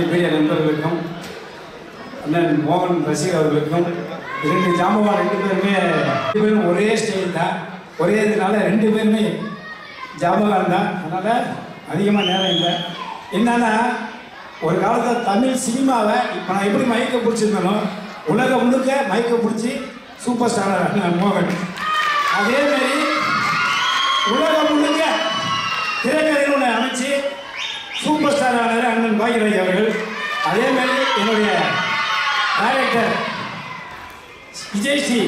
அனைத்து பெரிய நண்பர்களுக்கும் அண்ணன் மோகன் ரசிகர் அவர்களுக்கும் இரண்டு ஜாம்பவான் ரெண்டு பேருமே ரெண்டு பேரும் ஒரே ஸ்டைல் தான் ஒரே இதனால ரெண்டு பேருமே ஜாம்பவான் தான். அதனால் அதிகமாக நேரம் இல்லை. என்னன்னா ஒரு காலத்தில் தமிழ் சினிமாவை இப்போ நான் எப்படி மயக்க பிடிச்சிருந்தனோ உலகம் முழுக்க மயக்க பிடிச்சி சூப்பர் ஸ்டார் அண்ணன் மோகன். அதேமாரி உலகம் முழுக்க திரைக்கதைன்னு ஒன்று அமைச்சு சூப்பர் ஸ்டார் ஆனார் அவர்கள் அதே மாதிரி என்னுடைய டைரக்டர் விஜய்ஸ்ரீ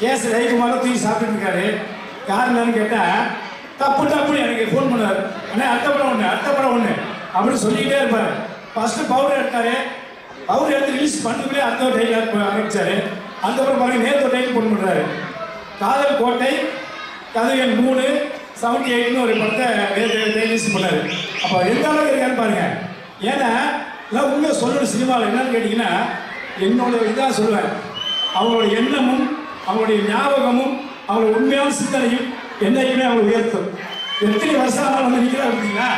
கேஸ் ரவிக்குமாரும் தூக்கி சாப்பிட்டு இருக்காரு யாருன்னு கேட்டால் தப்பு தப்புன்னு எனக்கு ஃபோன் பண்ணார் அண்ணே அடுத்த படம் ஒன்று அடுத்த படம் ஒன்று அப்படின்னு சொல்லிக்கிட்டே இருப்பார். ஃபஸ்ட்டு பவுடர் எடுத்தாரு. பவுடர் எடுத்து ரிலீஸ் பண்ணதுக்குள்ளே அடுத்த ஒரு டைலாக் அந்த அதுக்கப்புறம் பாருங்க நேற்று ஒரு டைம் ஃபோன் பண்ணுறாரு காதல் கோட்டை கதை எண் மூணு செவன்டி எயிட்னு ஒரு படத்தை ரிலீஸ் பண்ணார். அப்போ எந்த அளவுக்கு இருக்கான்னு பாருங்கள் ஏன்னா எல்லாம் உண்மை சொல்லணும் சினிமாவில் என்னன்னு கேட்டிங்கன்னா என்னோட இதாக சொல்லுவேன். அவங்களோட எண்ணமும் அவங்களுடைய ஞாபகமும் அவங்களோட உண்மையான சிந்தனையும் என்னைக்குமே அவங்க உயர்த்தும். எத்தனை வருஷம் ஆனாலும் வந்து நிற்கிறா பார்த்தீங்களா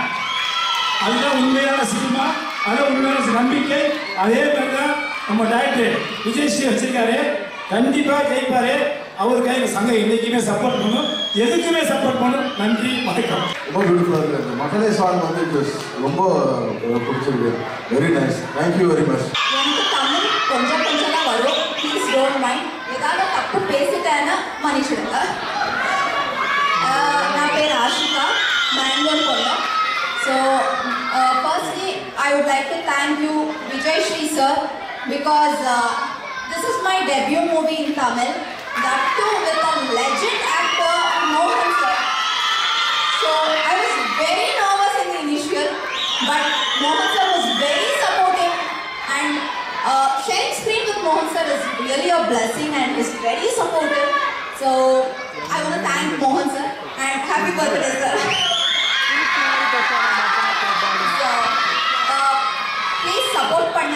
அதுதான் உண்மையான சினிமா அதான் உண்மையான நம்பிக்கை. அதே மாதிரி தான் நம்ம டாக்டர் விஜய் ஸ்ரீ வச்சிருக்காரு. கண்டிப்பாக ஜெயிப்பாரு. அவருக்கு எங்க சங்கம் என்னைக்குமே சப்போர்ட் பண்ணும். எதுக்குமே சப்போர்ட் பண்ணும் நன்றி வணக்கம். ரொம்ப பியூட்டிஃபுல்லாக இருக்குது மகளே சாங் வந்து was ரொம்ப பிடிச்சிருக்கு. Very nice thank you very much எனக்கு தமிழ் கொஞ்சம் கொஞ்சம் தான் வரும். ப்ளீஸ் டோன்ட் மைண்ட் ஏதாவது தப்பு பேசிட்டேன்னா மன்னிச்சிடுங்க. நான் பேர் ஆஷிகா. பெங்களூர் பொண்ணு so firstly I would like to thank you Vijay Sri sir because this is my debut movie in Tamil That too with a legend actor மோகன் sir So I was very nervous in the initial, but Mohan sir was very supportive and uh, sharing screen with Mohan sir is really a blessing and is very supportive. So I want to thank Mohan sir and happy birthday sir. So, uh, please support பண்ணுங்க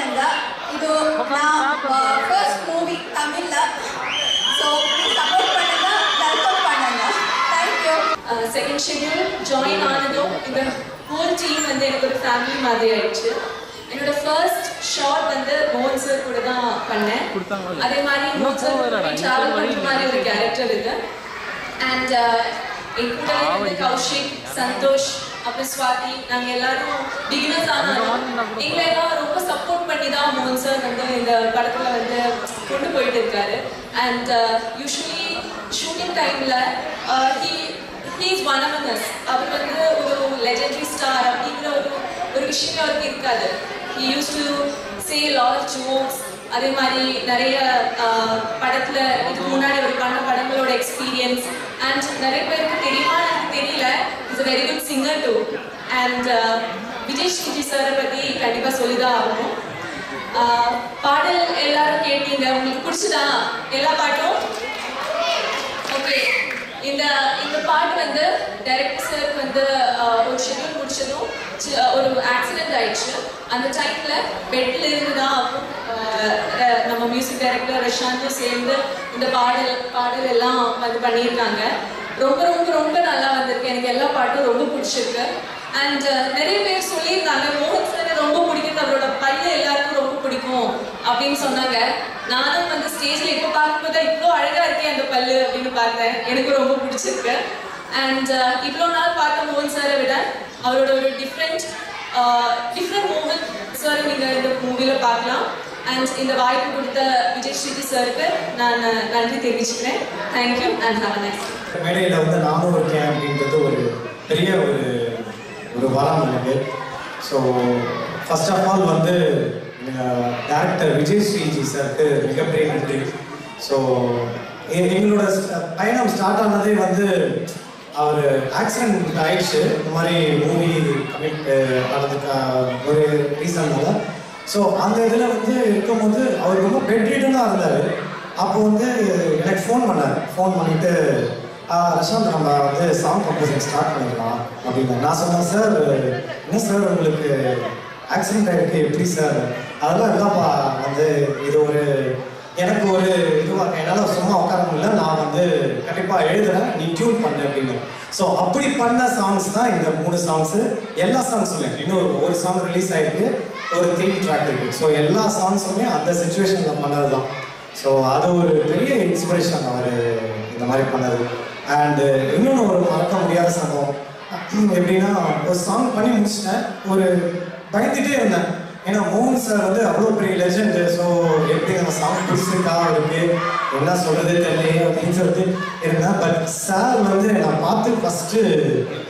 schedule join ஆனதும் இந்த whole team வந்து எனக்கு ஒரு family மாதிரி ஆயிடுச்சு. என்னோட first shot வந்து மோகன் சார் கூட தான் பண்ணேன். அதே மாதிரி மோகன் சார் ட்ராவல் பண்ணுற மாதிரி ஒரு கேரக்டர் இது. அண்ட் என் கூட வந்து கௌஷிக் சந்தோஷ் அப்புறம் ஸ்வாதி நாங்கள் எல்லாரும் பிகினர்ஸ் ஆனாலும் எங்களை எல்லாம் ரொம்ப சப்போர்ட் பண்ணி தான் மோகன் சார் வந்து இந்த படத்தில் வந்து கொண்டு போயிட்டு இருக்காரு. அண்ட் யூஸ்வலி ஷூட்டிங் டைமில் he he's one of us அவர் வந்து ஒரு லெஜெண்டரி ஸ்டார் அப்படிங்கிற ஒரு ஒரு விஷயமே அவருக்கு இருக்காது. He use to say lot jokes அதே மாதிரி நிறைய படத்தில் இதுக்கு முன்னாடி ஒரு பண்ண படங்களோட எக்ஸ்பீரியன்ஸ் அண்ட் நிறைய பேருக்கு தெரியுமா? எனக்கு தெரியல. Is a very good singer too and Vijay Sriji சாரை பற்றி கண்டிப்பாக சொல்லிதான் ஆகணும். பாடல் எல்லாரும் கேட்டீங்க. உங்களுக்கு பிடிச்சதா? எல்லா பாட்டும்? இந்த இந்த பாட்டு வந்து டைரக்டர் சாருக்கு வந்து ஒரு ஷெட்யூல் முடிச்சதும் ஒரு ஆக்சிடென்ட் ஆயிடுச்சு. அந்த டைம்ல பெட்ல இருந்து தான் நம்ம மியூசிக் டைரக்டர் ரஷாந்தும் சேர்ந்து இந்த பாடல் பாடல் எல்லாம் வந்து பண்ணியிருக்காங்க. ரொம்ப ரொம்ப ரொம்ப நல்லா வந்திருக்கு. எனக்கு எல்லா பாட்டும் ரொம்ப பிடிச்சிருக்கு. அண்ட் நிறைய பேர் சொல்லியிருந்தாங்க மோகன் சார் ரொம்ப பிடிக்கும் அவரோட பையன் எல்லாருக்கும் ரொம்ப பிடிக்கும் அப்படின்னு சொன்னாங்க. நானும் வந்து ஸ்டேஜ்ல இப்போ பார்க்கும்போது இவ்வளோ அழகா இருக்கே அந்த பல்லு அப்படின்னு பார்த்தேன். எனக்கு ரொம்ப பிடிச்சிருக்கு. அண்ட் uh, இவ்வளோ நாள் பார்த்த மோகன் சாரை விட அவரோட ஒரு டிஃப்ரெண்ட் டிஃப்ரெண்ட் மோகன் சார் நீங்கள் இந்த மூவியில் பார்க்கலாம். அண்ட் இந்த வாய்ப்பு கொடுத்த விஜய் ஸ்ரீதி சாருக்கு நான் uh, நன்றி தெரிவிச்சுக்கிறேன். தேங்க்யூ அண்ட் ஹாவ் நைஸ் மேடையில் வந்து நானும் இருக்கேன் அப்படின்றது ஒரு பெரிய ஒரு ஒரு வரம் எனக்கு. ஸோ ஃபர்ஸ்ட் ஆஃப் ஆல் வந்து டேரக்டர் விஜய் ஸ்ரீஜி சாருக்கு மிகப்பெரிய நன்றி. ஸோ எங்களோட பயணம் ஸ்டார்ட் ஆனதே வந்து அவர் ஆக்சிடென்ட் ஆயிடுச்சு. இந்த மாதிரி மூவி கமிட் ஆனதுக்கு ஒரு ரீசன்னால ஸோ அந்த இதில் வந்து இருக்கும்போது அவர் ரொம்ப பெட்ரீட்டனாக இருந்தார். அப்போ வந்து எனக்கு ஃபோன் பண்ணார். ஃபோன் பண்ணிவிட்டு ரஷாந்த் நம்ம வந்து சாங் கம்போசிங் ஸ்டார்ட் பண்ணிக்கலாம். அப்படின்னு நான் சொன்னேன் சார் என்ன சார் உங்களுக்கு ஆக்சிடென்ட் ஆகிருக்கு எப்படி சார்? அதெல்லாம் இல்லைப்பா. வந்து இது ஒரு எனக்கு ஒரு இதுவாக என்னால் சும்மா உட்கார முடியல. நான் வந்து கண்டிப்பாக எழுதுறேன். நீ டியூன் பண்ணு அப்படின்னு. ஸோ அப்படி பண்ண சாங்ஸ் தான் இந்த மூணு சாங்ஸு எல்லா சாங்ஸுமே இன்னும் ஒரு சாங் ரிலீஸ் ஆகிருக்கு ஒரு தீம் ட்ராக் இருக்குது ஸோ எல்லா சாங்ஸுமே அந்த சுச்சுவேஷனில் பண்ணது தான் ஸோ அது ஒரு பெரிய இன்ஸ்பிரேஷன் அவர் இந்த மாதிரி பண்ணது. அண்டு இன்னொன்று ஒரு மறக்க முடியாத சம்பவம். எப்படின்னா ஒரு சாங் பண்ணி முடிச்சிட்டேன். ஒரு பயந்துட்டே இருந்தேன். ஏன்னா மோகன் சார் வந்து அவ்வளோ பெரிய லெஜண்ட் ஸோ எப்படி நம்ம சாங் பிடிச்சிருக்கா அவருக்கு என்ன சொல்றது தெரியலையே அப்படின்னு சொல்லிட்டு இருந்தேன். பட் சார் வந்து நான் பார்த்து ஃபஸ்ட்டு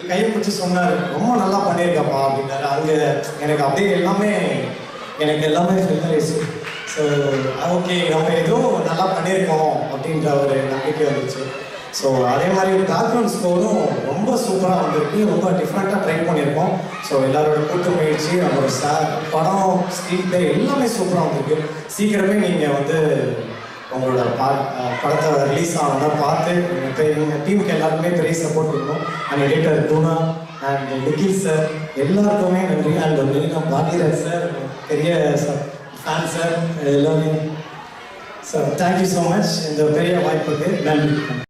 கையை பிடிச்சி சொன்னார். ரொம்ப நல்லா பண்ணியிருக்கப்பா அப்படின்னாரு. அங்கே எனக்கு அப்படியே எல்லாமே எனக்கு எல்லாமே ஃபில் ஆயிடுச்சு ஸோ ஓகே நம்ம ஏதோ நல்லா பண்ணியிருக்கோம் அப்படின்ற ஒரு நம்பிக்கை வந்துச்சு. ஸோ அதே மாதிரி பேக்ரவுண்ட் ஸ்கோரும் ரொம்ப சூப்பராக வந்திருக்கு. ரொம்ப டிஃப்ரெண்ட்டாக ட்ரை பண்ணியிருக்கோம். ஸோ எல்லாரோட கூட்டு முயற்சி நம்மளோட சார் படம் ஸ்க்ரீன் பிளே எல்லாமே சூப்பராக வந்திருக்கு. சீக்கிரமே நீங்கள் வந்து உங்களோட பா படத்தை ரிலீஸ் ஆனதை பார்த்து எங்கள் டீமுக்கு எல்லாருக்குமே பெரிய சப்போர்ட் இருக்கும் அண்ட் எடிட்டர் டூனா அண்ட் நிகில் சார் எல்லாருக்குமே நன்றி. அண்ட் நான் பாக்யராஜ் சார் பெரிய சார் ஃபேன் சார் எல்லாமே sir thank you so much இந்த பெரிய வாய்ப்புக்கு நன்றி.